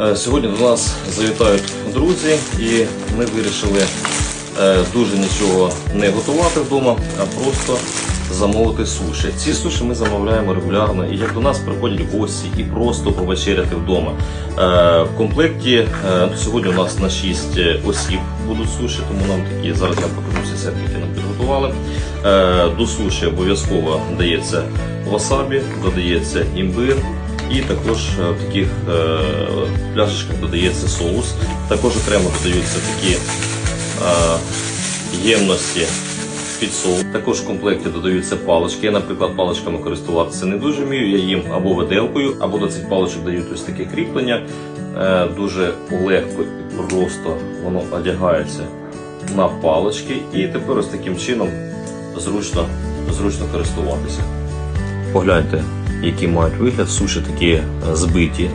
Е, Сьогодні до нас завітають друзі, і ми вирішили е, дуже нічого не готувати вдома, а просто замовити суші. Ці суші ми замовляємо регулярно, і як до нас приходять гості і просто повечеряти вдома. Е, В комплекті ну, сьогодні у нас на 6 осіб будуть суші, тому нам такі зараз я покажу всі які нам підготували. До суші обов'язково дається васабі, додається імбир. І також е, в таких е, пляшечках додається соус. Також окремо додаються такі е, ємності під соус. Також в комплекті додаються палички. Я, наприклад, паличками користуватися не дуже вмію. Я їм або виделкою, або до цих паличок дають ось таке кріплення. Дуже легко і просто воно одягається на палички. І тепер ось таким чином зручно, зручно користуватися. Погляньте, які мають вигляд, суші такі е, збиті